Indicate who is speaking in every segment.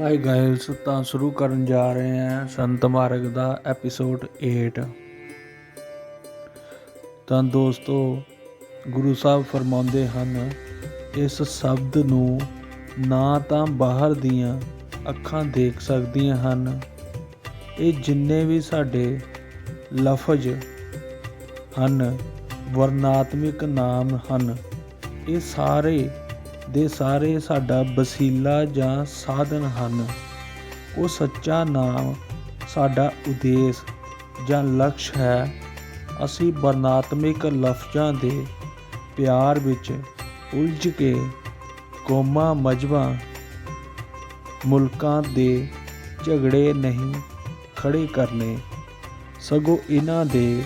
Speaker 1: High ਗਾਇਲਸ ਤਾਂ ਸ਼ੁਰੂ ਕਰਨ ਜਾ ਰਹੇ ਹਾਂ ਸੰਤ ਮਾਰਗ ਦਾ ਐਪੀਸੋਡ 8 ਤਾਂ ਦੋਸਤੋ, ਗੁਰੂ ਸਾਹਿਬ ਫਰਮਾਉਂਦੇ ਹਨ, ਇਸ ਸ਼ਬਦ ਨੂੰ ਨਾ ਤਾਂ ਬਾਹਰ ਦੀਆਂ ਅੱਖਾਂ ਦੇਖ ਸਕਦੀਆਂ ਹਨ, ਇਹ ਜਿੰਨੇ ਵੀ ਸਾਡੇ ਲਫ਼ਜ਼ ਹਨ ਵਰਨਾਤਮਿਕ ਨਾਮ ਹਨ, ਇਹ ਸਾਰੇ ਦੇ ਸਾਰੇ ਸਾਡਾ ਵਸੀਲਾ ਜਾਂ ਸਾਧਨ ਹਨ। ਉਹ ਸੱਚਾ ਨਾਮ ਸਾਡਾ ਉਦੇਸ਼ ਜਾਂ ਲਕਸ਼ ਹੈ। ਅਸੀਂ ਵਰਨਾਤਮਿਕ ਲਫ਼ਜ਼ਾਂ ਦੇ ਪਿਆਰ ਵਿੱਚ ਉਲਝ ਕੇ ਕੌਮਾਂ, ਮਜਬਾਂ, ਮੁਲਕਾਂ ਦੇ ਝਗੜੇ ਨਹੀਂ ਖੜੇ ਕਰਨੇ। ਸਗੋਂ ਇਹਨਾਂ ਦੇ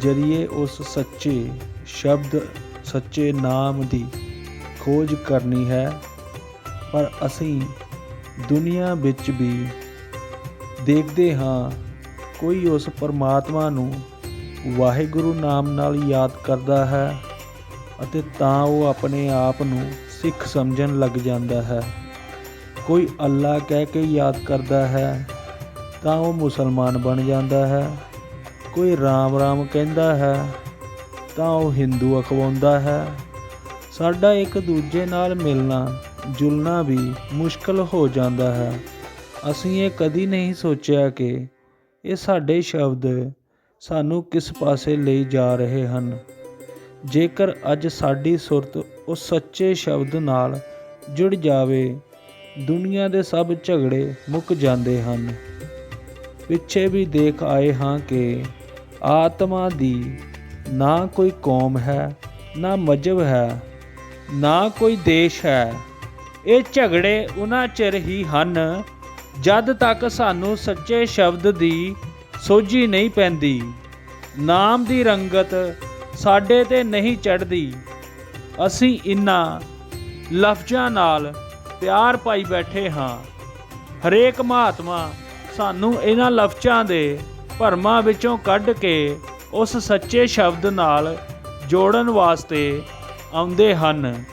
Speaker 1: ਜਰੀਏ ਉਸ ਸੱਚੇ ਸ਼ਬਦ, ਸੱਚੇ ਨਾਮ ਦੀ ਖੋਜ ਕਰਨੀ ਹੈ, ਪਰ ਅਸੀਂ ਦੁਨੀਆ ਵਿੱਚ ਵੀ ਦੇਖਦੇ ਹਾਂ, ਕੋਈ ਉਸ ਪਰਮਾਤਮਾ ਨੂੰ ਵਾਹਿਗੁਰੂ ਨਾਮ ਨਾਲ ਯਾਦ ਕਰਦਾ ਹੈ ਅਤੇ ਤਾਂ ਉਹ ਆਪਣੇ ਆਪ ਨੂੰ ਸਿੱਖ ਸਮਝਣ ਲੱਗ ਜਾਂਦਾ ਹੈ। ਕੋਈ ਅੱਲਾ ਕਹਿ ਕੇ ਯਾਦ ਕਰਦਾ ਹੈ, ਤਾਂ ਉਹ ਮੁਸਲਮਾਨ ਬਣ ਜਾਂਦਾ ਹੈ। ਕੋਈ ਰਾਮ ਰਾਮ ਕਹਿੰਦਾ ਹੈ, ਤਾਂ ਉਹ ਹਿੰਦੂ ਅਖਵਾਉਂਦਾ ਹੈ। ਸਾਡਾ ਇੱਕ ਦੂਜੇ ਨਾਲ ਮਿਲਣਾ, ਜੁਲਣਾ ਵੀ ਮੁਸ਼ਕਲ ਹੋ ਜਾਂਦਾ ਹੈ। ਅਸੀਂ ਇਹ ਕਦੀ ਨਹੀਂ ਸੋਚਿਆ ਕਿ ਇਹ ਸਾਡੇ ਸ਼ਬਦ ਸਾਨੂੰ ਕਿਸ ਪਾਸੇ ਲਈ ਜਾ ਰਹੇ ਹਨ। ਜੇਕਰ ਅੱਜ ਸਾਡੀ ਸੁਰਤ ਉਸ ਸੱਚੇ ਸ਼ਬਦ ਨਾਲ ਜੁੜ ਜਾਵੇ, ਦੁਨੀਆ ਦੇ ਸਭ ਝਗੜੇ ਮੁੱਕ ਜਾਂਦੇ ਹਨ। ਪਿੱਛੇ ਵੀ ਦੇਖ ਆਏ ਹਾਂ ਕਿ ਆਤਮਾ ਦੀ ਨਾ ਕੋਈ ਕੌਮ ਹੈ, ਨਾ ਮਜਬ ਹੈ। ਨਾ ਕੋਈ ਦੇਸ਼ ਹੈ। ਇਹ ਝਗੜੇ ਉਹਨਾਂ ਚਿਰ ਹੀ ਹਨ, ਜਦ ਤੱਕ ਸਾਨੂੰ ਸੱਚੇ ਸ਼ਬਦ ਦੀ ਸੋਝੀ ਨਹੀਂ ਪੈਂਦੀ। ਨਾਮ ਦੀ ਰੰਗਤ ਸਾਡੇ ਤੇ ਨਹੀਂ ਚੜਦੀ ਅਸੀਂ ਇਨ੍ਹਾਂ ਲਫ਼ਜ਼ਾਂ ਨਾਲ ਪਿਆਰ ਪਾਈ ਬੈਠੇ ਹਾਂ। ਹਰੇਕ ਮਹਾਤਮਾ ਸਾਨੂੰ ਇਹਨਾਂ ਲਫ਼ਜ਼ਾਂ ਦੇ ਭਰਮਾਂ ਵਿੱਚੋਂ ਕੱਢ ਕੇ ਉਸ ਸੱਚੇ ਸ਼ਬਦ ਨਾਲ ਜੋੜਨ ਵਾਸਤੇ ਆਉਂਦੇ ਹਨ।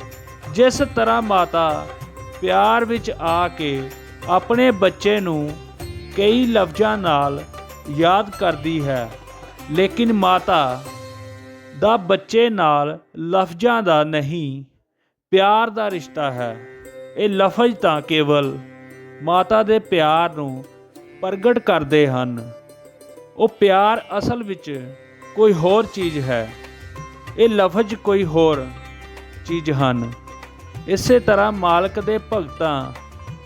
Speaker 1: ਜਿਸ ਤਰ੍ਹਾਂ ਮਾਤਾ ਪਿਆਰ ਵਿੱਚ ਆ ਕੇ ਆਪਣੇ ਬੱਚੇ ਨੂੰ ਕਈ ਲਫ਼ਜ਼ਾਂ ਨਾਲ ਯਾਦ ਕਰਦੀ ਹੈ, ਲੇਕਿਨ ਮਾਤਾ ਦਾ ਬੱਚੇ ਨਾਲ ਲਫ਼ਜ਼ਾਂ ਦਾ ਨਹੀਂ, ਪਿਆਰ ਦਾ ਰਿਸ਼ਤਾ ਹੈ। ਇਹ ਲਫ਼ਜ਼ ਤਾਂ ਕੇਵਲ ਮਾਤਾ ਦੇ ਪਿਆਰ ਨੂੰ ਪ੍ਰਗਟ ਕਰਦੇ ਹਨ। ਉਹ ਪਿਆਰ ਅਸਲ ਵਿੱਚ ਕੋਈ ਹੋਰ ਚੀਜ਼ ਹੈ। ਇਹ ਲਫ਼ਜ਼ ਕੋਈ ਹੋਰ ਚੀਜ਼ ਹਨ। ਇਸੇ ਤਰ੍ਹਾਂ ਮਾਲਕ ਦੇ ਭਗਤਾਂ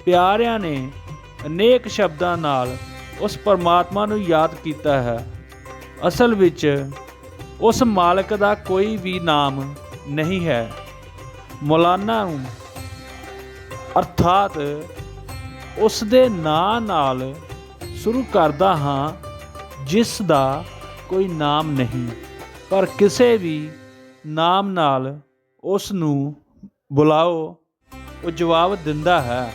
Speaker 1: ਪਿਆਰਿਆਂ ਨੇ ਅਨੇਕ ਸ਼ਬਦਾਂ ਨਾਲ ਉਸ ਪਰਮਾਤਮਾ ਨੂੰ ਯਾਦ ਕੀਤਾ ਹੈ। ਅਸਲ ਵਿੱਚ ਉਸ ਮਾਲਕ ਦਾ ਕੋਈ ਵੀ ਨਾਮ ਨਹੀਂ ਹੈ। ਮੌਲਾਨਾ ਨੂੰ ਅਰਥਾਤ ਉਸ ਦੇ ਨਾਂ ਨਾਲ ਸ਼ੁਰੂ ਕਰਦਾ ਹਾਂ, ਜਿਸ ਦਾ ਕੋਈ ਨਾਮ ਨਹੀਂ, ਪਰ ਕਿਸੇ ਵੀ ਨਾਮ ਨਾਲ ਉਸ ਨੂੰ ਬੁਲਾਓ, ਉਹ ਜਵਾਬ ਦਿੰਦਾ ਹੈ।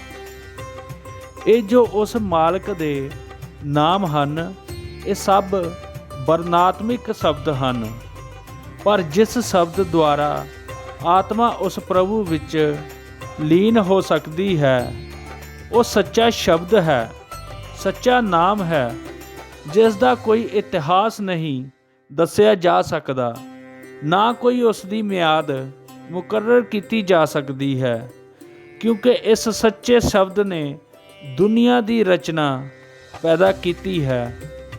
Speaker 1: ਇਹ ਜੋ ਉਸ ਮਾਲਕ ਦੇ ਨਾਮ ਹਨ, ਇਹ ਸਭ ਵਰਨਾਤਮਿਕ ਸ਼ਬਦ ਹਨ। ਪਰ ਜਿਸ ਸ਼ਬਦ ਦੁਆਰਾ ਆਤਮਾ ਉਸ ਪ੍ਰਭੂ ਵਿੱਚ ਲੀਨ ਹੋ ਸਕਦੀ ਹੈ, ਉਹ ਸੱਚਾ ਸ਼ਬਦ ਹੈ, ਸੱਚਾ ਨਾਮ ਹੈ, ਜਿਸ ਦਾ ਕੋਈ ਇਤਿਹਾਸ ਨਹੀਂ ਦੱਸਿਆ ਜਾ ਸਕਦਾ, ਨਾ ਕੋਈ ਉਸ ਦੀ ਮਿਆਦ ਮੁਕਰਰ ਕੀਤੀ ਜਾ ਸਕਦੀ ਹੈ, ਕਿਉਂਕਿ ਇਸ ਸੱਚੇ ਸ਼ਬਦ ਨੇ ਦੁਨੀਆ ਦੀ ਰਚਨਾ ਪੈਦਾ ਕੀਤੀ ਹੈ।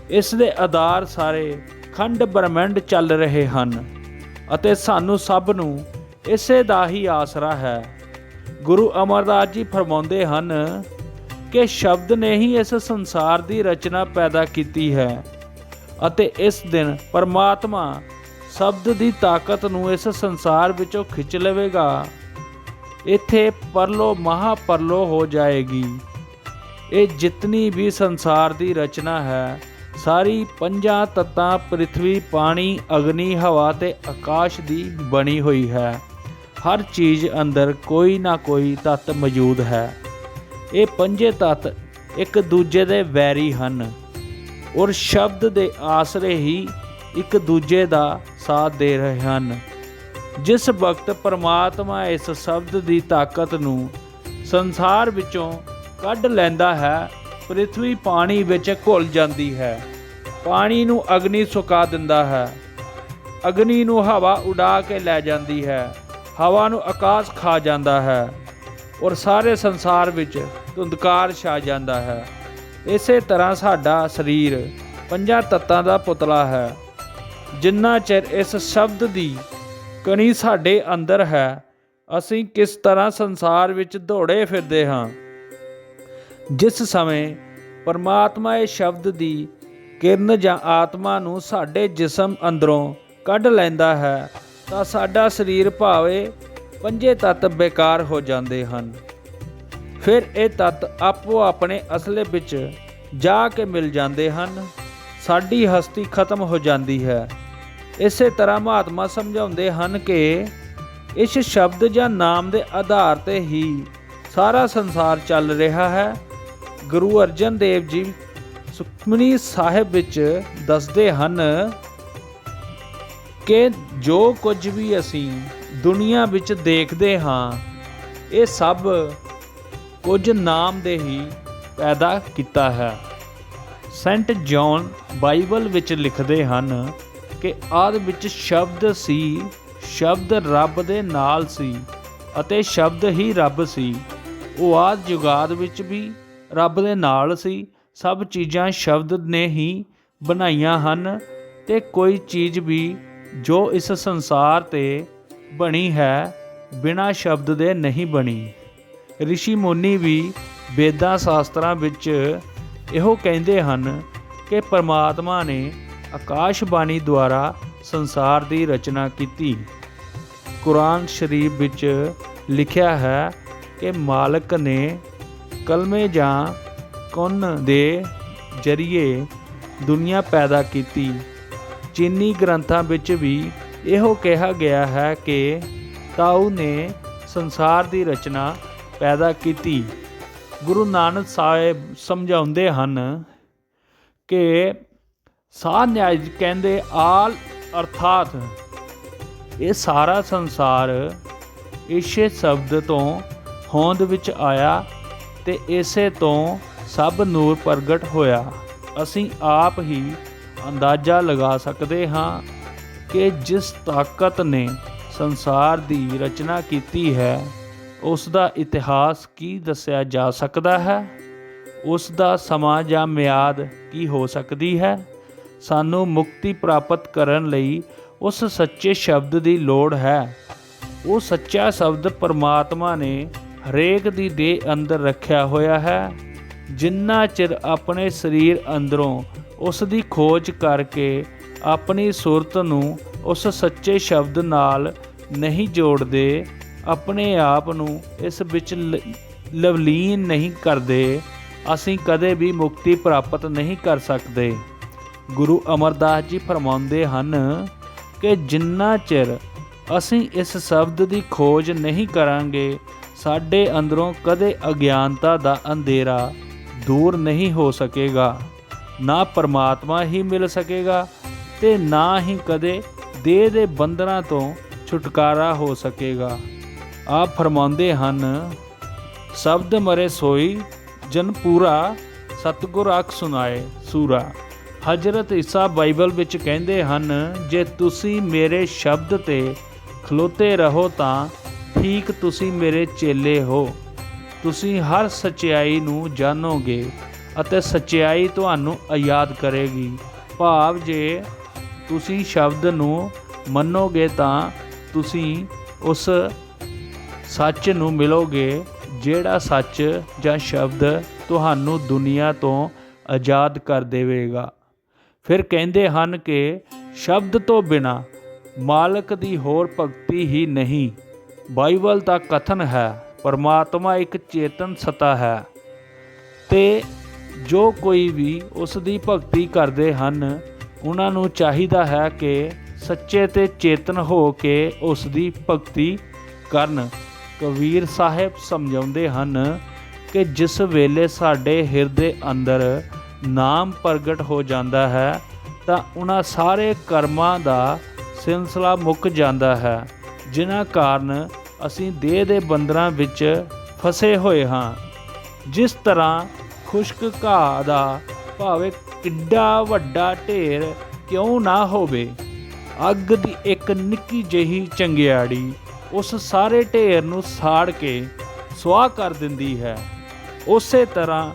Speaker 1: ਇਸ ਦੇ ਆਧਾਰ ਸਾਰੇ ਖੰਡ ਬ੍ਰਹਮੰਡ ਚੱਲ ਰਹੇ ਹਨ ਅਤੇ ਸਾਨੂੰ ਸਭ ਨੂੰ ਇਸੇ ਦਾ ਹੀ ਆਸਰਾ ਹੈ। ਗੁਰੂ ਅਮਰਦਾਸ ਜੀ ਫਰਮਾਉਂਦੇ ਹਨ ਕਿ ਸ਼ਬਦ ਨੇ ਹੀ ਇਸ ਸੰਸਾਰ ਦੀ ਰਚਨਾ ਪੈਦਾ ਕੀਤੀ ਹੈ ਅਤੇ ਇਸ ਦਿਨ ਪਰਮਾਤਮਾ ਸ਼ਬਦ ਦੀ ਤਾਕਤ ਨੂੰ ਇਸ ਸੰਸਾਰ ਵਿੱਚੋਂ ਖਿੱਚ ਲਵੇਗਾ। ਇੱਥੇ ਪਰਲੋ ਮਹਾਪਰਲੋ ਹੋ ਜਾਏਗੀ। ਇਹ ਜਿਤਨੀ ਵੀ ਸੰਸਾਰ ਦੀ ਰਚਨਾ ਹੈ, ਸਾਰੀ ਪੰਜਾਂ ਤੱਤਾਂ ਪ੍ਰithvi ਪਾਣੀ, ਅਗਨੀ, ਹਵਾ ਤੇ ਆਕਾਸ਼ ਦੀ ਬਣੀ ਹੋਈ ਹੈ। ਹਰ ਚੀਜ਼ ਅੰਦਰ ਕੋਈ ਨਾ ਕੋਈ ਤੱਤ ਮੌਜੂਦ ਹੈ। ਇਹ ਪੰਜੇ ਤੱਤ ਇੱਕ ਦੂਜੇ ਦੇ ਵੈਰੀ ਹਨ। ਔਰ ਸ਼ਬਦ ਦੇ ਆਸਰੇ ਹੀ ਇੱਕ ਦੂਜੇ ਦਾ ਸਾਥ ਦੇ ਰਹੇ ਹਨ। ਜਿਸ ਵਕਤ ਪਰਮਾਤਮਾ ਇਸ ਸ਼ਬਦ ਦੀ ਤਾਕਤ ਨੂੰ ਸੰਸਾਰ ਵਿੱਚੋਂ ਕੱਢ ਲੈਂਦਾ ਹੈ ਪ੍ਰithvi ਪਾਣੀ ਵਿੱਚ ਘੁਲ ਜਾਂਦੀ ਹੈ। ਪਾਣੀ ਨੂੰ ਅਗਨੀ ਸੁਕਾ ਦਿੰਦਾ ਹੈ। ਅਗਨੀ ਨੂੰ ਹਵਾ ਉਡਾ ਕੇ ਲੈ ਜਾਂਦੀ ਹੈ। ਹਵਾ ਨੂੰ ਆਕਾਸ਼ ਖਾ ਜਾਂਦਾ ਹੈ ਔਰ ਸਾਰੇ ਸੰਸਾਰ ਵਿੱਚ ਧੁੰਦਕਾਰ ਛਾ ਜਾਂਦਾ ਹੈ। ਇਸੇ ਤਰ੍ਹਾਂ ਸਾਡਾ ਸਰੀਰ ਪੰਜਾਂ ਤੱਤਾਂ ਦਾ ਪੁਤਲਾ ਹੈ। ਜਿੰਨਾ ਚਿਰ ਇਸ ਸ਼ਬਦ ਦੀ ਕਣੀ ਸਾਡੇ ਅੰਦਰ ਹੈ, ਅਸੀਂ ਕਿਸ ਤਰ੍ਹਾਂ ਸੰਸਾਰ ਵਿੱਚ ਦੌੜੇ ਫਿਰਦੇ ਹਾਂ। ਜਿਸ ਸਮੇਂ ਪਰਮਾਤਮਾ ਇਹ ਸ਼ਬਦ ਦੀ ਕਿਰਨ ਜਾਂ ਆਤਮਾ ਨੂੰ ਸਾਡੇ ਜਿਸਮ ਅੰਦਰੋਂ ਕੱਢ ਲੈਂਦਾ ਹੈ, ਤਾਂ ਸਾਡਾ ਸਰੀਰ ਭਾਵੇਂ ਪੰਜੇ ਤੱਤ ਬੇਕਾਰ ਹੋ ਜਾਂਦੇ ਹਨ। ਫਿਰ ਇਹ ਤੱਤ ਆਪੋ ਆਪਣੇ ਅਸਲੇ ਵਿੱਚ ਜਾ ਕੇ ਮਿਲ ਜਾਂਦੇ ਹਨ। ਸਾਡੀ ਹਸਤੀ ਖਤਮ ਹੋ ਜਾਂਦੀ ਹੈ। ਇਸੇ ਤਰ੍ਹਾਂ ਮਹਾਤਮਾ ਸਮਝਾਉਂਦੇ ਹਨ ਕਿ ਇਸ ਸ਼ਬਦ ਜਾਂ ਨਾਮ ਦੇ ਆਧਾਰ ਤੇ ਹੀ ਸਾਰਾ ਸੰਸਾਰ ਚੱਲ ਰਿਹਾ ਹੈ। ਗੁਰੂ ਅਰਜਨ ਦੇਵ ਜੀ ਸੁਖਮਨੀ ਸਾਹਿਬ ਵਿੱਚ ਦੱਸਦੇ ਹਨ ਕਿ ਜੋ ਕੁਝ ਵੀ ਅਸੀਂ ਦੁਨੀਆ ਵਿੱਚ ਦੇਖਦੇ ਹਾਂ, ਇਹ ਸਭ ਕੁਝ ਨਾਮ ਦੇ ਹੀ ਪੈਦਾ ਕੀਤਾ ਹੈ। ਸੈਂਟ ਜੌਨ ਬਾਈਬਲ ਵਿੱਚ ਲਿਖਦੇ ਹਨ ਕਿ ਆਦ ਵਿੱਚ ਸ਼ਬਦ ਸੀ, ਸ਼ਬਦ ਰੱਬ ਦੇ ਨਾਲ ਸੀ ਅਤੇ ਸ਼ਬਦ ਹੀ ਰੱਬ ਸੀ। ਉਹ ਆਦ ਜੁਗਾਦ ਵਿੱਚ ਵੀ ਰੱਬ ਦੇ ਨਾਲ ਸੀ। ਸਭ ਚੀਜ਼ਾਂ ਸ਼ਬਦ ਨੇ ਹੀ ਬਣਾਈਆਂ ਹਨ ਤੇ ਕੋਈ ਚੀਜ਼ ਵੀ ਜੋ ਇਸ ਸੰਸਾਰ ਤੇ ਬਣੀ ਹੈ, ਬਿਨਾਂ ਸ਼ਬਦ ਦੇ ਨਹੀਂ ਬਣੀ। ਰਿਸ਼ੀ ਮੁਨੀ ਵੀ ਵੇਦਾਂ ਸ਼ਾਸਤਰਾਂ ਵਿੱਚ ਇਹੋ ਕਹਿੰਦੇ ਹਨ ਕਿ ਪਰਮਾਤਮਾ ਨੇ ਆਕਾਸ਼ਬਾਣੀ ਦੁਆਰਾ ਸੰਸਾਰ ਦੀ ਰਚਨਾ ਕੀਤੀ। ਕੁਰਾਨ ਸ਼ਰੀਫ ਵਿੱਚ ਲਿਖਿਆ ਹੈ ਕਿ ਮਾਲਕ ਨੇ ਕਲਮੇ ਜਾਂ ਕੁਨ ਦੇ ਜਰੀਏ ਦੁਨੀਆ ਪੈਦਾ ਕੀਤੀ। ਚੀਨੀ ਗ੍ਰੰਥਾਂ ਵਿੱਚ ਵੀ ਇਹੋ ਕਿਹਾ ਗਿਆ ਹੈ ਕਿ ਤਾਊ ਨੇ ਸੰਸਾਰ ਦੀ ਰਚਨਾ ਪੈਦਾ ਕੀਤੀ। ਗੁਰੂ ਨਾਨਕ ਸਾਹਿਬ ਸਮਝਾਉਂਦੇ ਹਨ ਕਿ ਸਾਧ ਨਿਆਇ ਕਹਿੰਦੇ ਆਲ ਅਰਥਾਤ ਇਹ ਸਾਰਾ ਸੰਸਾਰ ਇਸੇ ਸ਼ਬਦ ਤੋਂ ਹੋਂਦ ਵਿੱਚ ਆਇਆ ਤੇ ਇਸੇ ਤੋਂ ਸਭ ਨੂਰ ਪ੍ਰਗਟ ਹੋਇਆ। ਅਸੀਂ ਆਪ ਹੀ ਅੰਦਾਜ਼ਾ ਲਗਾ ਸਕਦੇ ਹਾਂ ਕਿ ਜਿਸ ਤਾਕਤ ਨੇ ਸੰਸਾਰ ਦੀ ਰਚਨਾ ਕੀਤੀ ਹੈ ਉਸ ਦਾ ਇਤਿਹਾਸ ਕੀ ਦੱਸਿਆ ਜਾ ਸਕਦਾ ਹੈ? ਉਸ ਦਾ ਸਮਾਂ ਜਾਂ ਮਿਆਦ ਕੀ ਹੋ ਸਕਦੀ ਹੈ? ਸਾਨੂੰ ਮੁਕਤੀ ਪ੍ਰਾਪਤ ਕਰਨ ਲਈ ਉਸ ਸੱਚੇ ਸ਼ਬਦ ਦੀ ਲੋੜ ਹੈ। ਉਹ ਸੱਚਾ ਸ਼ਬਦ ਪਰਮਾਤਮਾ ਨੇ ਹਰੇਕ ਦੀ ਦੇਹ ਅੰਦਰ ਰੱਖਿਆ ਹੋਇਆ ਹੈ। ਜਿੰਨਾ ਚਿਰ ਆਪਣੇ ਸਰੀਰ ਅੰਦਰੋਂ ਉਸ ਦੀ ਖੋਜ ਕਰਕੇ ਆਪਣੀ ਸੁਰਤ ਨੂੰ ਉਸ ਸੱਚੇ ਸ਼ਬਦ ਨਾਲ ਨਹੀਂ ਜੋੜਦੇ ਆਪਣੇ ਆਪ ਨੂੰ ਇਸ ਵਿੱਚ ਲਵਲੀਨ ਨਹੀਂ ਕਰਦੇ, ਅਸੀਂ ਕਦੇ ਵੀ ਮੁਕਤੀ ਪ੍ਰਾਪਤ ਨਹੀਂ ਕਰ ਸਕਦੇ। ਗੁਰੂ ਅਮਰਦਾਸ ਜੀ ਫਰਮਾਉਂਦੇ ਹਨ ਕਿ ਜਿੰਨਾ ਚਿਰ ਅਸੀਂ ਇਸ ਸ਼ਬਦ ਦੀ ਖੋਜ ਨਹੀਂ ਕਰਾਂਗੇ, ਸਾਡੇ ਅੰਦਰੋਂ ਕਦੇ ਅਗਿਆਨਤਾ ਦਾ ਅੰਧੇਰਾ ਦੂਰ ਨਹੀਂ ਹੋ ਸਕੇਗਾ। ਨਾ ਪਰਮਾਤਮਾ ਹੀ ਮਿਲ ਸਕੇਗਾ ਤੇ ਨਾ ਹੀ ਕਦੇ ਦੇਹ ਦੇ ਬੰਧਨਾਂ ਤੋਂ ਛੁਟਕਾਰਾ ਹੋ ਸਕੇਗਾ। ਆਪ ਫਰਮਾਉਂਦੇ ਹਨ, ਸ਼ਬਦ ਮਰੇ ਸੋਈ, ਜਨ ਪੂਰਾ ਸਤਗੁਰ ਆਖ ਸੁਣਾਏ ਸੂਰਾ। ਹਜ਼ਰਤ ਈਸਾ ਬਾਈਬਲ ਵਿੱਚ ਕਹਿੰਦੇ ਹਨ, ਜੇ ਤੁਸੀਂ ਮੇਰੇ ਸ਼ਬਦ ਤੇ ਖਲੋਤੇ ਰਹੋ ਤਾਂ ਠੀਕ ਤੁਸੀਂ ਮੇਰੇ ਚੇਲੇ ਹੋ। ਤੁਸੀਂ ਹਰ ਸਚਾਈ ਨੂੰ ਜਾਣੋਗੇ ਅਤੇ ਸਚਾਈ ਤੁਹਾਨੂੰ ਆਜ਼ਾਦ ਕਰੇਗੀ। ਭਾਵ ਜੇ ਤੁਸੀਂ ਸ਼ਬਦ ਨੂੰ ਮੰਨੋਗੇ ਤਾਂ ਤੁਸੀਂ ਉਸ ਸੱਚ ਨੂੰ ਮਿਲੋਗੇ ਜਿਹੜਾ ਸੱਚ ਜਾਂ ਸ਼ਬਦ ਤੁਹਾਨੂੰ ਦੁਨੀਆ ਤੋਂ ਆਜ਼ਾਦ ਕਰ ਦੇਵੇਗਾ। ਫਿਰ ਕਹਿੰਦੇ ਹਨ ਕਿ ਸ਼ਬਦ ਤੋਂ ਬਿਨਾ ਮਾਲਕ ਦੀ ਹੋਰ ਭਗਤੀ ਹੀ ਨਹੀਂ। ਬਾਈਬਲ ਦਾ ਕਥਨ ਹੈ, ਪਰਮਾਤਮਾ ਇੱਕ ਚੇਤਨ ਸਤਾ ਹੈ। ਤੇ ਜੋ ਕੋਈ ਵੀ ਉਸ ਦੀ ਭਗਤੀ ਕਰਦੇ ਹਨ, ਉਹਨਾਂ ਨੂੰ ਚਾਹੀਦਾ ਹੈ ਕਿ ਸੱਚੇ ਤੇ ਚੇਤਨ ਹੋ ਕੇ ਉਸ ਦੀ ਭਗਤੀ ਕਰਨ। ਕਬੀਰ ਸਾਹਿਬ ਸਮਝਾਉਂਦੇ ਹਨ ਕਿ ਜਿਸ ਵੇਲੇ ਸਾਡੇ ਹਿਰਦੇ ਅੰਦਰ ਨਾਮ ਪ੍ਰਗਟ ਹੋ ਜਾਂਦਾ ਹੈ, ਤਾਂ ਉਹਨਾਂ ਸਾਰੇ ਕਰਮਾਂ ਦਾ ਸਿਲਸਿਲਾ ਮੁੱਕ ਜਾਂਦਾ ਹੈ, ਜਿਨ੍ਹਾਂ ਕਾਰਨ ਅਸੀਂ ਦੇਹ ਦੇ ਬੰਦਰਾਂ ਵਿੱਚ ਫਸੇ ਹੋਏ ਹਾਂ। ਜਿਸ ਤਰ੍ਹਾਂ ਖੁਸ਼ਕ ਘਾਹ ਦਾ ਭਾਵੇਂ ਕਿੱਡਾ ਵੱਡਾ ਢੇਰ ਕਿਉਂ ਨਾ ਹੋਵੇ, ਅੱਗ ਦੀ ਇੱਕ ਨਿੱਕੀ ਜਿਹੀ ਚੰਗਿਆੜੀ ਉਸ ਸਾਰੇ ਢੇਰ ਨੂੰ ਸਾੜ ਕੇ ਸੁਆਹ ਕਰ ਦਿੰਦੀ ਹੈ। ਉਸੇ ਤਰ੍ਹਾਂ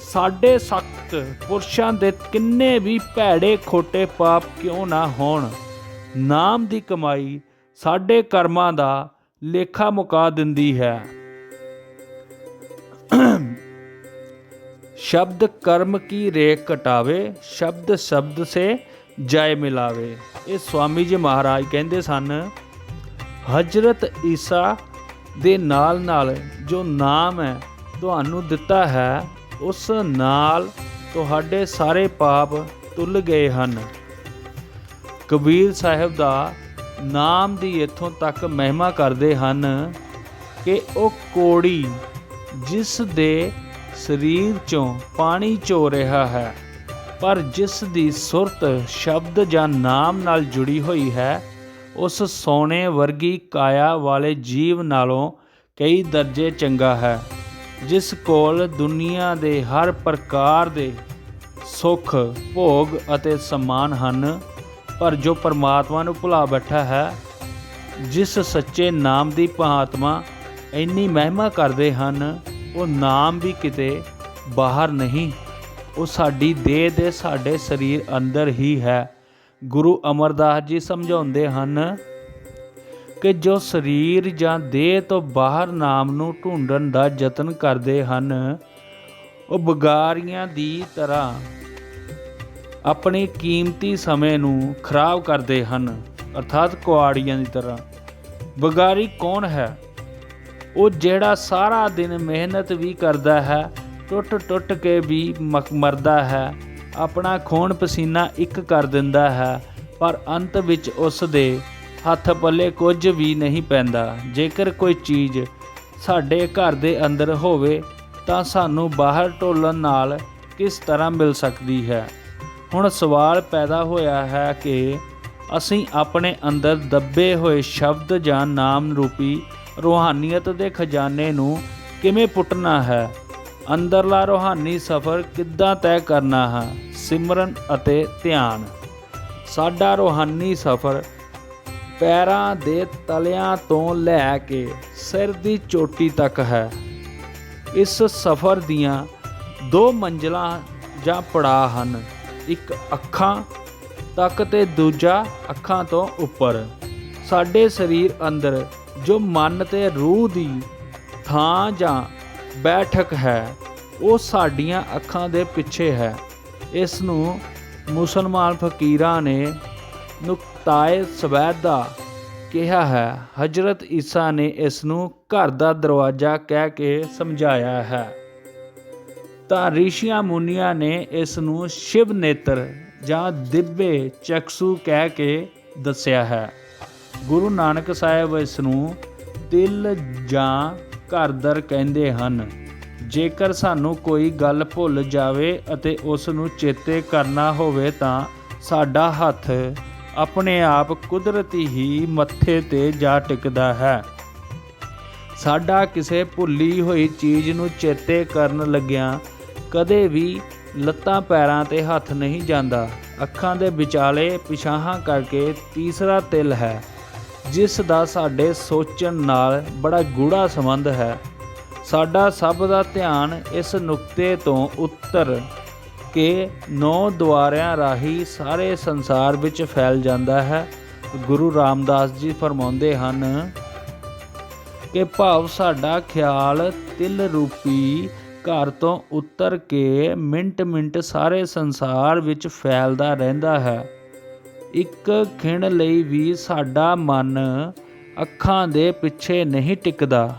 Speaker 1: ਸਾਡੇ ਸਖਤ ਪੁਰਸ਼ਾਂ ਦੇ ਕਿੰਨੇ ਵੀ ਭੈੜੇ ਖੋਟੇ ਪਾਪ ਕਿਉਂ ਨਾ ਹੋਣ, ਨਾਮ ਦੀ ਕਮਾਈ ਸਾਡੇ ਕਰਮਾਂ ਦਾ ਲੇਖਾ ਮੁਕਾ ਦਿੰਦੀ ਹੈ। ਸ਼ਬਦ ਕਰਮ ਕੀ ਰੇਖ ਕਟਾਵੇ ਸ਼ਬਦ ਸ਼ਬਦ ਸੇ ਜੈ ਮਿਲਾਵੇ। ਇਹ ਸਵਾਮੀ ਜੀ ਮਹਾਰਾਜ ਕਹਿੰਦੇ ਸਨ ਹਜ਼ਰਤ ਈਸਾ ਦੇ ਨਾਲ ਨਾਲ ਜੋ ਨਾਮ ਹੈ ਤੁਹਾਨੂੰ ਦਿੱਤਾ ਹੈ, ਉਸ ਨਾਲ ਤੁਹਾਡੇ ਸਾਰੇ ਪਾਪ ਤੁੱਲ ਗਏ ਹਨ। ਕਬੀਰ ਸਾਹਿਬ ਦਾ ਨਾਮ ਦੀ ਇੱਥੋਂ ਤੱਕ ਮਹਿਮਾ ਕਰਦੇ ਹਨ ਕਿ ਉਹ ਕੋੜੀ ਜਿਸ ਦੇ ਸਰੀਰ ਚੋਂ ਪਾਣੀ ਚੋ ਰਿਹਾ ਹੈ, ਪਰ ਜਿਸ ਦੀ ਸੁਰਤ, ਸ਼ਬਦ ਜਾਂ ਨਾਮ ਨਾਲ ਜੁੜੀ ਹੋਈ ਹੈ ਉਸ ਸੋਨੇ ਵਰਗੀ ਕਾਇਆ ਵਾਲੇ ਜੀਵ ਨਾਲੋਂ ਕਈ ਦਰਜੇ ਚੰਗਾ ਹੈ, ਜਿਸ ਕੋਲ ਦੁਨੀਆ ਦੇ ਹਰ ਪ੍ਰਕਾਰ ਦੇ ਸੁੱਖ, ਭੋਗ ਅਤੇ ਸਮਾਨ ਹਨ, ਪਰ ਜੋ ਪਰਮਾਤਮਾ ਨੂੰ ਭੁਲਾ ਬੈਠਾ ਹੈ, ਜਿਸ ਸੱਚੇ ਨਾਮ ਦੀ ਮਹਾਤਮਾ ਇੰਨੀ ਮਹਿਮਾ ਕਰਦੇ ਹਨ, ਉਹ ਨਾਮ ਵੀ ਕਿਤੇ ਬਾਹਰ ਨਹੀਂ, ਉਹ ਸਾਡੀ ਦੇਹ ਦੇ ਸਾਡੇ ਸਰੀਰ ਅੰਦਰ ਹੀ ਹੈ। ਗੁਰੂ ਅਮਰਦਾਸ ਜੀ ਸਮਝਾਉਂਦੇ ਹਨ ਕਿ ਜੋ ਸਰੀਰ ਜਾਂ ਦੇਹ ਤੋਂ ਬਾਹਰ ਨਾਮ ਨੂੰ ਢੂੰਡਣ ਦਾ ਯਤਨ ਕਰਦੇ ਹਨ, ਉਹ ਬਗਾਰੀਆਂ ਦੀ ਤਰ੍ਹਾਂ ਆਪਣੇ ਕੀਮਤੀ ਸਮੇਂ ਨੂੰ ਖਰਾਬ ਕਰਦੇ ਹਨ, ਅਰਥਾਤ ਕੁਆੜੀਆਂ ਦੀ ਤਰ੍ਹਾਂ। ਬਗਾਰੀ ਕੌਣ ਹੈ? ਉਹ ਜਿਹੜਾ ਸਾਰਾ ਦਿਨ ਮਿਹਨਤ ਵੀ ਕਰਦਾ ਹੈ ਟੁੱਟ ਟੁੱਟ ਕੇ ਵੀ ਮਕ- ਮਰਦਾ ਹੈ ਆਪਣਾ ਖੂਨ ਪਸੀਨਾ ਇੱਕ ਕਰ ਦਿੰਦਾ ਹੈ, ਪਰ ਅੰਤ ਵਿੱਚ ਉਸ ਦੇ ਹੱਥ ਪੱਲੇ ਕੁਝ ਵੀ ਨਹੀਂ ਪੈਂਦਾ। ਜੇਕਰ ਕੋਈ ਚੀਜ਼ ਸਾਡੇ ਘਰ ਦੇ ਅੰਦਰ ਹੋਵੇ, ਤਾਂ ਸਾਨੂੰ ਬਾਹਰ ਢੋਲਣ ਨਾਲ ਕਿਸ ਤਰ੍ਹਾਂ ਮਿਲ ਸਕਦੀ ਹੈ? ਹੁਣ ਸਵਾਲ ਪੈਦਾ ਹੋਇਆ ਹੈ ਕਿ ਅਸੀਂ ਆਪਣੇ ਅੰਦਰ ਦੱਬੇ ਹੋਏ ਸ਼ਬਦ ਜਾਂ ਨਾਮ ਰੂਪੀ ਰੂਹਾਨੀਅਤ ਦੇ ਖਜ਼ਾਨੇ ਨੂੰ ਕਿਵੇਂ ਪੁੱਟਣਾ ਹੈ? ਅੰਦਰਲਾ ਰੂਹਾਨੀ ਸਫ਼ਰ ਕਿੱਦਾਂ ਤੈਅ ਕਰਨਾ ਹੈ? ਸਿਮਰਨ ਅਤੇ ਧਿਆਨ। ਸਾਡਾ ਰੂਹਾਨੀ ਸਫ਼ਰ ਪੈਰਾਂ ਦੇ ਤਲਿਆਂ ਤੋਂ ਲੈ ਕੇ ਸਿਰ ਦੀ ਚੋਟੀ ਤੱਕ ਹੈ। ਇਸ ਸਫ਼ਰ ਦੀਆਂ ਦੋ ਮੰਜ਼ਲਾਂ ਜਾਂ ਪੜਾਅ ਹਨ। ਇੱਕ ਅੱਖਾਂ ਤੱਕ ਤੇ ਦੂਜਾ ਅੱਖਾਂ ਤੋਂ ਉੱਪਰ। ਸਾਡੇ ਸਰੀਰ ਅੰਦਰ ਜੋ ਮਨ ਤੇ ਰੂਹ ਦੀ ਥਾਂ ਜਾਂ ਬੈਠਕ ਹੈ। ਉਹ ਸਾਡੀਆਂ ਅੱਖਾਂ ਦੇ ਪਿੱਛੇ ਹੈ। ਇਸ ਨੂੰ ਮੁਸਲਮਾਨ ਫਕੀਰਾਂ ਨੇ ਨੁਕਤਾਏ ਸਵੈਦਾ ਕਿਹਾ ਹੈ। ਹਜ਼ਰਤ ਈਸਾ ਨੇ ਇਸ ਨੂੰ ਘਰ ਦਾ ਦਰਵਾਜ਼ਾ ਕਹਿ ਕੇ ਸਮਝਾਇਆ ਹੈ। ਤਾਂ ਰਿਸ਼ੀਆਂ ਮੁਨੀਆਂ ਨੇ ਇਸ ਨੂੰ ਸ਼ਿਵ ਨੇਤਰ ਜਾਂ ਦਿੱਬੇ ਚਕਸੂ ਕਹਿ ਕੇ ਦੱਸਿਆ ਹੈ। ਗੁਰੂ ਨਾਨਕ ਸਾਹਿਬ ਇਸ ਨੂੰ ਤਿਲ ਜਾਂ ਘਰਦਰ ਕਹਿੰਦੇ ਹਨ, ਜੇਕਰ ਸਾਨੂੰ ਕੋਈ ਗੱਲ ਭੁੱਲ ਜਾਵੇ ਅਤੇ ਉਸ ਨੂੰ ਚੇਤੇ ਕਰਨਾ ਹੋਵੇ ਤਾਂ ਸਾਡਾ ਹੱਥ ਆਪਣੇ ਆਪ ਕੁਦਰਤੀ ਹੀ ਮੱਥੇ ਤੇ ਜਾ ਟਿਕਦਾ ਹੈ। ਸਾਡਾ ਕਿਸੇ ਭੁੱਲੀ ਹੋਈ ਚੀਜ਼ ਨੂੰ ਚੇਤੇ ਕਰਨ ਲੱਗਿਆਂ ਕਦੇ ਵੀ ਲੱਤਾਂ ਪੈਰਾਂ ਤੇ ਹੱਥ ਨਹੀਂ ਜਾਂਦਾ। ਅੱਖਾਂ ਦੇ ਵਿਚਾਲੇ ਪਿਛਾਹਾਂ ਕਰਕੇ ਤੀਸਰਾ ਤਿਲ ਹੈ। ਜਿਸ ਦਾ ਸਾਡੇ ਸੋਚਣ ਨਾਲ ਬੜਾ ਗੂੜਾ ਸੰਬੰਧ ਹੈ। ਸਾਡਾ ਸਭ ਦਾ ਧਿਆਨ ਇਸ ਨੁਕਤੇ ਤੋਂ ਉੱਤਰ ਕੇ ਨੌ ਦੁਆਰਿਆਂ ਰਾਹੀਂ ਸਾਰੇ ਸੰਸਾਰ ਵਿੱਚ ਫੈਲ ਜਾਂਦਾ ਹੈ। ਗੁਰੂ ਰਾਮਦਾਸ ਜੀ ਫਰਮਾਉਂਦੇ ਹਨ ਕਿ ਭਾਵ ਸਾਡਾ ਖਿਆਲ ਤਿਲ ਰੂਪੀ ਘਰ ਤੋਂ ਉੱਤਰ ਕੇ ਮਿੰਟ ਮਿੰਟ ਸਾਰੇ ਸੰਸਾਰ ਵਿੱਚ ਫੈਲਦਾ ਰਹਿੰਦਾ ਹੈ। ਇੱਕ ਖਿਣ ਲਈ ਵੀ ਸਾਡਾ ਮਨ ਅੱਖਾਂ ਦੇ ਪਿੱਛੇ ਨਹੀਂ ਟਿਕਦਾ।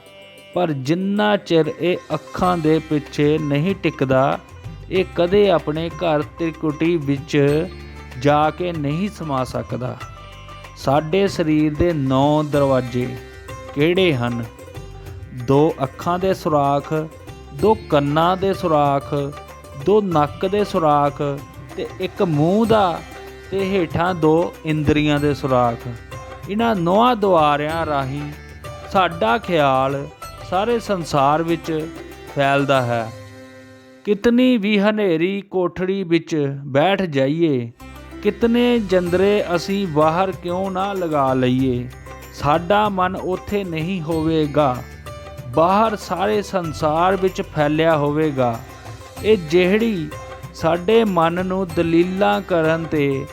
Speaker 1: ਪਰ ਜਿੰਨਾ ਚਿਰ ਇਹ ਅੱਖਾਂ ਦੇ ਪਿੱਛੇ ਨਹੀਂ ਟਿਕਦਾ, ਇਹ ਕਦੇ ਆਪਣੇ ਘਰ ਤ੍ਰਿਕੁਟੀ ਵਿੱਚ ਜਾ ਕੇ ਨਹੀਂ ਸਮਾ ਸਕਦਾ। ਸਾਡੇ ਸਰੀਰ ਦੇ ਨੌ ਦਰਵਾਜ਼ੇ ਕਿਹੜੇ ਹਨ? ਦੋ ਅੱਖਾਂ ਦੇ ਸੁਰਾਖ, ਦੋ ਕੰਨਾਂ ਦੇ ਸੁਰਾਖ, ਦੋ ਨੱਕ ਦੇ ਸੁਰਾਖ ਤੇ ਇੱਕ ਮੂੰਹ ਦਾ ਤੇ ਹੇਠਾਂ ਦੋ ਇੰਦਰੀਆਂ ਦੇ ਸੁਰਾਖ। ਇਹਨਾਂ ਨੌਆਂ ਦੁਆਰਿਆਂ ਰਾਹੀਂ ਸਾਡਾ ਖਿਆਲ ਸਾਰੇ ਸੰਸਾਰ ਵਿੱਚ ਫੈਲਦਾ ਹੈ। ਕਿਤਨੀ ਵੀ ਹਨੇਰੀ ਕੋਠੜੀ ਵਿੱਚ ਬੈਠ ਜਾਈਏ, ਕਿਤਨੇ ਜੰਦਰੇ ਅਸੀਂ ਬਾਹਰ ਕਿਉਂ ਨਾ ਲਗਾ ਲਈਏ, ਸਾਡਾ ਮਨ ਉੱਥੇ ਨਹੀਂ ਹੋਵੇਗਾ। ਬਾਹਰ ਸਾਰੇ ਸੰਸਾਰ ਵਿੱਚ ਫੈਲਿਆ ਹੋਵੇਗਾ। ਇਹ ਜਿਹੜੀ ਸਾਡੇ ਮਨ ਨੂੰ ਦਲੀਲਾਂ ਕਰਨ ਤੇ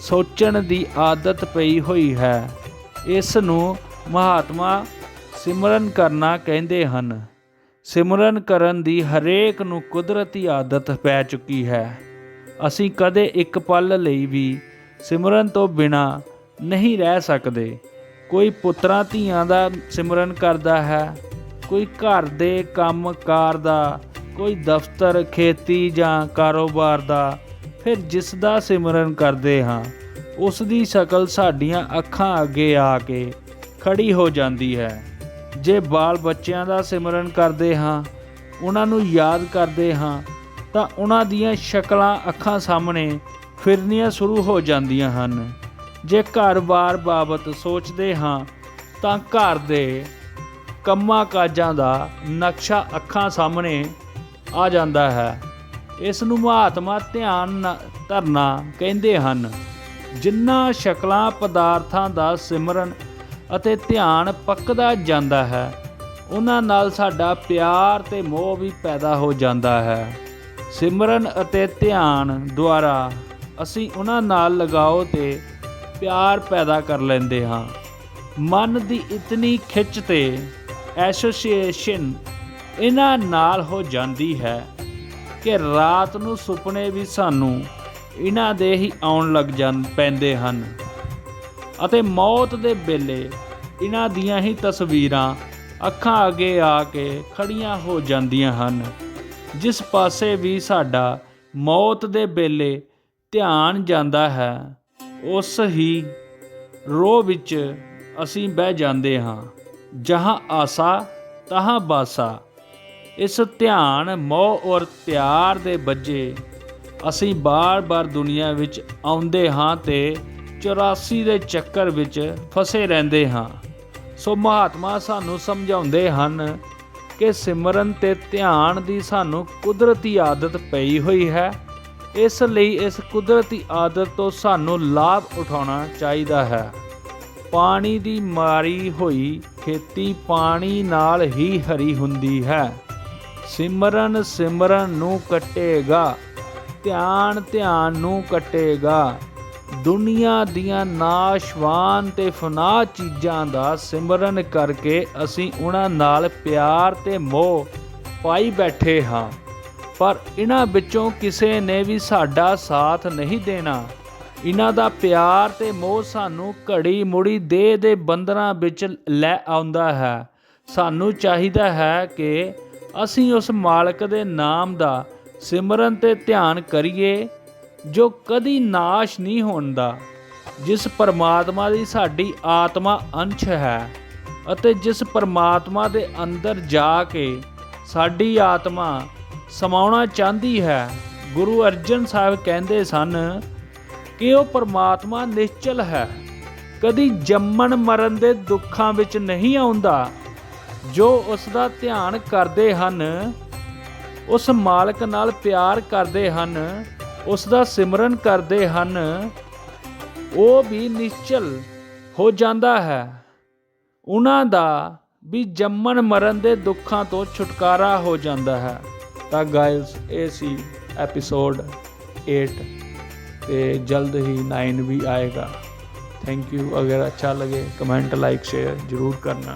Speaker 1: ਸੋਚਣ ਦੀ ਆਦਤ ਪਈ ਹੋਈ ਹੈ। ਇਸ ਨੂੰ ਮਹਾਤਮਾ ਸਿਮਰਨ ਕਰਨਾ ਕਹਿੰਦੇ ਹਨ। ਸਿਮਰਨ ਕਰਨ ਦੀ ਹਰੇਕ ਨੂੰ ਕੁਦਰਤੀ ਆਦਤ ਪੈ ਚੁੱਕੀ ਹੈ। ਅਸੀਂ ਕਦੇ ਇੱਕ ਪਲ ਲਈ ਵੀ ਸਿਮਰਨ ਤੋਂ ਬਿਨਾ ਨਹੀਂ ਰਹਿ ਸਕਦੇ। ਕੋਈ ਪੁੱਤਰਾਂ ਧੀਆਂ ਦਾ ਸਿਮਰਨ ਕਰਦਾ ਹੈ, ਕੋਈ ਘਰ ਦੇ ਕੰਮ ਕਾਰ ਦਾ, ਕੋਈ ਦਫ਼ਤਰ, ਖੇਤੀ ਜਾਂ ਕਾਰੋਬਾਰ ਦਾ ਫਿਰ ਜਿਸ ਦਾ ਸਿਮਰਨ ਕਰਦੇ ਹਾਂ, ਉਸ ਦੀ ਸ਼ਕਲ ਸਾਡੀਆਂ ਅੱਖਾਂ ਅੱਗੇ ਆ ਕੇ ਖੜੀ ਹੋ ਜਾਂਦੀ ਹੈ। ਜੇ ਬਾਲ ਬੱਚਿਆਂ ਦਾ ਸਿਮਰਨ ਕਰਦੇ ਹਾਂ, ਉਹਨਾਂ ਨੂੰ ਯਾਦ ਕਰਦੇ ਹਾਂ, ਤਾਂ ਉਹਨਾਂ ਦੀਆਂ ਸ਼ਕਲਾਂ ਅੱਖਾਂ ਸਾਹਮਣੇ ਫਿਰਨੀਆਂ ਸ਼ੁਰੂ ਹੋ ਜਾਂਦੀਆਂ ਹਨ। ਜੇ ਘਰ-ਬਾਰ ਬਾਬਤ ਸੋਚਦੇ ਹਾਂ, ਤਾਂ ਘਰ ਦੇ ਕੰਮਾਂ ਕਾਜਾਂ ਦਾ ਨਕਸ਼ਾ ਅੱਖਾਂ ਸਾਹਮਣੇ ਆ ਜਾਂਦਾ ਹੈ। ਇਸ ਨੂੰ ਮਹਾਤਮਾ ਧਿਆਨ ਧਰਨਾ ਕਹਿੰਦੇ ਹਨ। ਜਿੰਨਾ ਸ਼ਕਲਾਂ ਪਦਾਰਥਾਂ ਦਾ ਸਿਮਰਨ ਅਤੇ ਧਿਆਨ ਪੱਕਦਾ ਜਾਂਦਾ ਹੈ, ਉਹਨਾਂ ਨਾਲ ਸਾਡਾ ਪਿਆਰ ਤੇ ਮੋਹ ਵੀ ਪੈਦਾ ਹੋ ਜਾਂਦਾ ਹੈ। ਸਿਮਰਨ ਅਤੇ ਧਿਆਨ ਦੁਆਰਾ ਅਸੀਂ ਉਹਨਾਂ ਨਾਲ ਲਗਾਓ ਤੇ ਪਿਆਰ ਪੈਦਾ ਕਰ ਲੈਂਦੇ ਹਾਂ। ਮਨ ਦੀ ਇਤਨੀ ਖਿੱਚ ਤੇ ਐਸੋਸੀਏਸ਼ਨ ਇਹਨਾਂ ਨਾਲ ਹੋ ਜਾਂਦੀ ਹੈ। ਕਿ ਰਾਤ ਨੂੰ ਸੁਪਨੇ ਵੀ ਸਾਨੂੰ ਇਹਨਾਂ ਦੇ ਹੀ ਆਉਣ ਲੱਗ ਜਾਂਦ ਪੈਂਦੇ ਹਨ ਅਤੇ ਮੌਤ ਦੇ ਵੇਲੇ ਇਹਨਾਂ ਦੀਆਂ ਹੀ ਤਸਵੀਰਾਂ ਅੱਖਾਂ ਅੱਗੇ ਆ ਕੇ ਖੜੀਆਂ ਹੋ ਜਾਂਦੀਆਂ ਹਨ, ਜਿਸ ਪਾਸੇ ਵੀ ਸਾਡਾ ਮੌਤ ਦੇ ਵੇਲੇ ਧਿਆਨ ਜਾਂਦਾ ਹੈ, ਉਸ ਹੀ ਰੋਹ ਵਿੱਚ ਅਸੀਂ ਬਹਿ ਜਾਂਦੇ ਹਾਂ, ਜਹਾਂ ਆਸਾ ਤਹਾਂ ਬਾਸਾ। ਇਸ ਧਿਆਨ, ਮੋਹ ਔਰ ਪਿਆਰ ਦੇ ਬੱਜੇ ਅਸੀਂ ਬਾਰ-ਬਾਰ ਦੁਨੀਆ ਵਿੱਚ ਆਉਂਦੇ ਹਾਂ ਤੇ 84 ਦੇ ਚੱਕਰ ਵਿੱਚ ਫਸੇ ਰਹਿੰਦੇ ਹਾਂ। ਸੋ ਮਹਾਤਮਾ ਸਾਨੂੰ ਸਮਝਾਉਂਦੇ ਹਨ ਕਿ ਸਿਮਰਨ ਤੇ ਧਿਆਨ ਦੀ ਸਾਨੂੰ ਕੁਦਰਤੀ ਆਦਤ ਪਈ ਹੋਈ ਹੈ। ਇਸ ਲਈ ਇਸ ਕੁਦਰਤੀ ਆਦਤ ਤੋਂ ਸਾਨੂੰ ਲਾਭ ਉਠਾਉਣਾ ਚਾਹੀਦਾ ਹੈ। ਪਾਣੀ ਦੀ ਮਾਰੀ ਹੋਈ ਖੇਤੀ ਪਾਣੀ ਨਾਲ ਹੀ ਹਰੀ ਹੁੰਦੀ ਹੈ। ਸਿਮਰਨ ਸਿਮਰਨ ਨੂੰ ਕੱਟੇਗਾ, ਧਿਆਨ ਧਿਆਨ ਨੂੰ ਕੱਟੇਗਾ। ਦੁਨੀਆ ਦੀਆਂ ਨਾਸ਼ਵਾਨ ਤੇ ਫਨਾ ਚੀਜ਼ਾਂ ਦਾ ਸਿਮਰਨ ਕਰਕੇ ਅਸੀਂ ਉਹਨਾਂ ਨਾਲ ਪਿਆਰ ਤੇ ਮੋਹ ਪਾਈ ਬੈਠੇ ਹਾਂ। ਪਰ ਇਹਨਾਂ ਵਿੱਚੋਂ ਕਿਸੇ ਨੇ ਵੀ ਸਾਡਾ ਸਾਥ ਨਹੀਂ ਦੇਣਾ। ਇਹਨਾਂ ਦਾ ਪਿਆਰ ਤੇ ਮੋਹ ਸਾਨੂੰ ਘੜੀ ਮੁੜੀ ਦੇਹ ਦੇ ਬੰਧਨਾਂ ਵਿੱਚ ਲੈ ਆਉਂਦਾ ਹੈ। ਸਾਨੂੰ ਚਾਹੀਦਾ ਹੈ ਕਿ ਅਸੀਂ ਉਸ ਮਾਲਕ ਦੇ ਨਾਮ ਦਾ ਸਿਮਰਨ ਤੇ ਧਿਆਨ ਕਰੀਏ, ਜੋ ਕਦੀ ਨਾਸ਼ ਨਹੀਂ ਹੁੰਦਾ ਜਿਸ ਪਰਮਾਤਮਾ ਦੀ ਸਾਡੀ ਆਤਮਾ ਅੰਸ਼ ਹੈ ਅਤੇ ਜਿਸ ਪਰਮਾਤਮਾ ਦੇ ਅੰਦਰ ਜਾ ਕੇ ਸਾਡੀ ਆਤਮਾ ਸਮਾਉਣਾ ਚਾਹੁੰਦੀ ਹੈ, ਗੁਰੂ ਅਰਜਨ ਸਾਹਿਬ ਕਹਿੰਦੇ ਸਨ ਕਿ ਉਹ ਪਰਮਾਤਮਾ ਨਿਸ਼ਚਲ ਹੈ। ਕਦੀ ਜੰਮਣ ਮਰਨ ਦੇ ਦੁੱਖਾਂ ਵਿੱਚ ਨਹੀਂ ਆਉਂਦਾ ਜੋ ਉਸ ਦਾ ਧਿਆਨ ਕਰਦੇ ਹਨ ਉਸ ਮਾਲਕ ਨਾਲ ਪਿਆਰ ਕਰਦੇ ਹਨ ਉਸ ਦਾ ਸਿਮਰਨ ਕਰਦੇ ਹਨ ਉਹ ਵੀ ਨਿਸ਼ਚਲ ਹੋ ਜਾਂਦਾ ਹੈ ਉਹਨਾਂ ਦਾ ਵੀ ਜੰਮਣ ਮਰਨ ਦੇ ਦੁੱਖਾਂ ਤੋਂ ਛੁਟਕਾਰਾ ਹੋ ਜਾਂਦਾ ਹੈ ਤਾਂ ਗਾਇਸ ਇਹ ਸੀ ਐਪੀਸੋਡ 8 ਤੇ ਜਲਦ ਹੀ 9 ਵੀ ਆਏਗਾ ਥੈਂਕ ਯੂ ਅਗਰ अच्छा लगे कमेंट लाइक शेयर जरूर करना